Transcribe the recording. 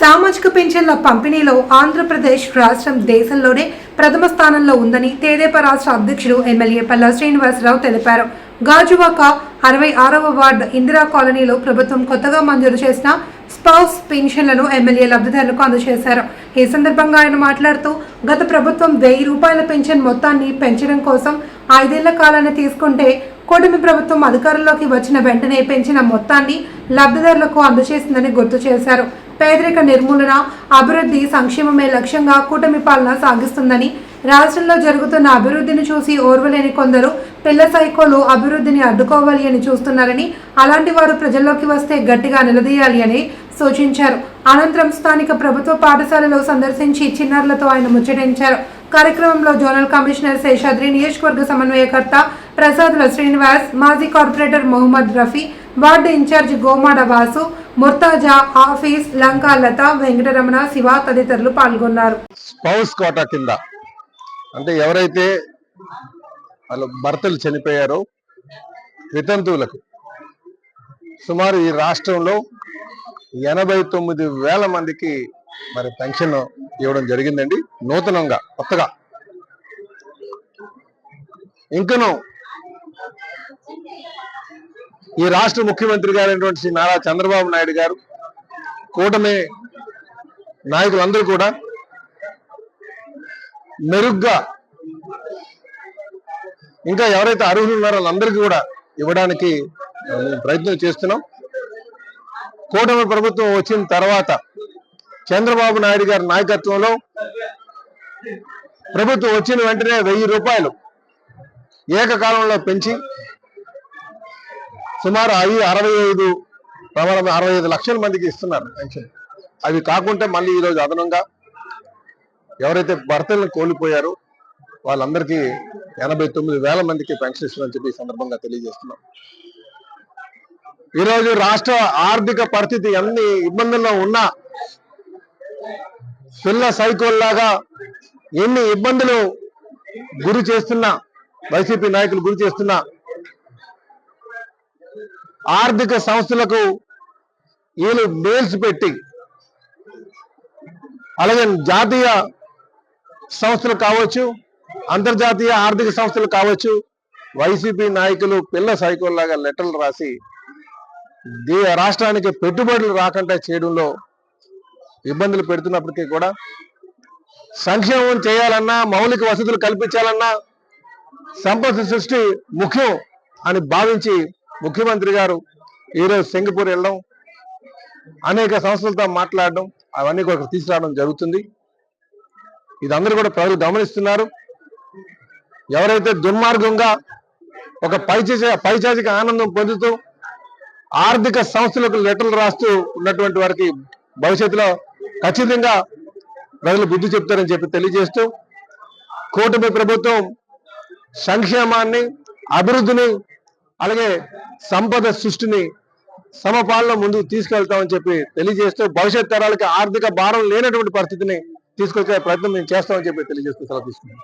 సామాజిక పింఛన్ల పంపిణీలో ఆంధ్రప్రదేశ్ రాష్ట్రం దేశంలోనే ప్రథమ స్థానంలో ఉందని తెదేపా రాష్ట్ర అధ్యక్షుడు ఎమ్మెల్యే పల్లా శ్రీనివాసరావు తెలిపారు. గాజువాక అరవై ఆరవ వార్డు ఇందిరా కాలనీలో ప్రభుత్వం కొత్తగా మంజూరు చేసిన స్పౌస్ పెన్షన్లను ఎమ్మెల్యే లబ్ధిదారులకు అందజేశారు. ఈ సందర్భంగా ఆయన మాట్లాడుతూ గత ప్రభుత్వం వెయ్యి రూపాయల పెన్షన్ మొత్తాన్ని పెంచడం కోసం ఐదేళ్ళ కాలాన్ని తీసుకుంటే కూటమి ప్రభుత్వం అధికారంలోకి వచ్చిన వెంటనే పెంచిన మొత్తాన్ని లబ్ధిదారులకు అందజేసిందని గుర్తు చేశారు. పేదరిక నిర్మూలన అభివృద్ధి సంక్షేమమే లక్ష్యంగా కూటమి పాలన సాగిస్తుందని రాష్ట్రంలో జరుగుతున్న అభివృద్ధిని చూసి ఓర్వలేని కొందరు పిల్ల సైకోలు అభివృద్ధిని అడ్డుకోవాలి అని చూస్తున్నారని అలాంటి వారు ప్రజల్లోకి వస్తే గట్టిగా నిలదీయాలి అని సూచించారు. అనంతరం స్థానిక ప్రభుత్వ పాఠశాలలో సందర్శించి చిన్నారులతో ఆయన ముచ్చటించారు. కార్యక్రమంలో జోనల్ కమిషనర్ శేషాద్రి నియోజకవర్గ సమన్వయకర్త ప్రసాద్ల శ్రీనివాస్ మాజీ corporator Mohammed Rafi ward in-charge Gomada Vasu Murtaza office Lanka Latha Venkataramana Siva తదితరులు పాల్గొన్నారు. స్పౌస్ కోటా కింద. అంటే ఎవరైతే వాళ్ళ భర్తలు చనిపోయారో వితంతువులకు. సుమారు ఈ రాష్ట్రంలో ఎనభై తొమ్మిది వేల మందికి మరి పెన్షన్ ఇవ్వడం జరిగిందండి. నూతనంగా కొత్తగా. ఇంకను ఈ రాష్ట్ర ముఖ్యమంత్రి గారైనటువంటి శ్రీ నారా చంద్రబాబు నాయుడు గారు కూటమి నాయకులందరూ కూడా మెరుగ్గా ఇంకా ఎవరైతే అర్హులు ఉన్నారో వాళ్ళందరికీ కూడా ఇవ్వడానికి ప్రయత్నం చేస్తున్నాం. కూటమి ప్రభుత్వం వచ్చిన తర్వాత చంద్రబాబు నాయుడు గారి నాయకత్వంలో ప్రభుత్వం వచ్చిన వెంటనే వెయ్యి రూపాయలు ఏకకాలంలో పెంచి సుమారు అవి అరవై ఐదు ప్రమాణం అరవై ఐదు లక్షల మందికి ఇస్తున్నారు పెన్షన్. అవి కాకుంటే మళ్ళీ ఈరోజు అదనంగా ఎవరైతే భర్తలను కోల్పోయారో వాళ్ళందరికీ ఎనభై తొమ్మిది వేల మందికి పెన్షన్ ఇస్తుందని చెప్పి ఈ సందర్భంగా తెలియజేస్తున్నాం. ఈరోజు రాష్ట్ర ఆర్థిక పరిస్థితి అన్ని ఇబ్బందుల్లో ఉన్నా పిల్ల సైకోల్లాగా ఎన్ని ఇబ్బందులు గురి చేస్తున్నా వైసీపీ నాయకులు గురి చేస్తున్నా ఆర్థిక సంస్థలకు వీళ్ళు మెయిల్స్ పెట్టి అలాగే జాతీయ సంస్థలు కావచ్చు అంతర్జాతీయ ఆర్థిక సంస్థలు కావచ్చు వైసీపీ నాయకులు పిల్ల సైకోల్లాగా లెటర్లు రాసి దే రాష్ట్రానికి పెట్టుబడులు రాకుండా చేయడంలో ఇబ్బందులు పెడుతున్నప్పటికీ కూడా సంక్షేమం చేయాలన్నా మౌలిక వసతులు కల్పించాలన్నా సంపద సృష్టి ముఖ్యం అని భావించి ముఖ్యమంత్రి గారు ఈరోజు సింగపూర్ వెళ్ళడం అనేక సంస్థలతో మాట్లాడడం అవన్నీ కూడా ఇక్కడ తీసుకురావడం జరుగుతుంది. ఇది అందరూ కూడా ప్రజలు గమనిస్తున్నారు. ఎవరైతే దుర్మార్గంగా ఒక పైచేసి పైచాచిక ఆనందం పొందుతూ ఆర్థిక సంస్థలకు లెటర్లు రాస్తూ ఉన్నటువంటి వారికి భవిష్యత్తులో ఖచ్చితంగా ప్రజలు బుద్ధి చెప్తారని చెప్పి తెలియజేస్తూ కూటమి ప్రభుత్వం సంక్షేమాన్ని అభివృద్ధిని అలాగే సంపద సృష్టిని సమపాలన ముందుకు తీసుకెళ్తామని చెప్పి తెలియజేస్తూ భవిష్యత్ తరాలకి ఆర్థిక భారం లేనటువంటి పరిస్థితిని తీసుకొచ్చే ప్రయత్నం మేము చేస్తామని చెప్పి తెలియజేస్తూ సెలవు తీసుకున్నాం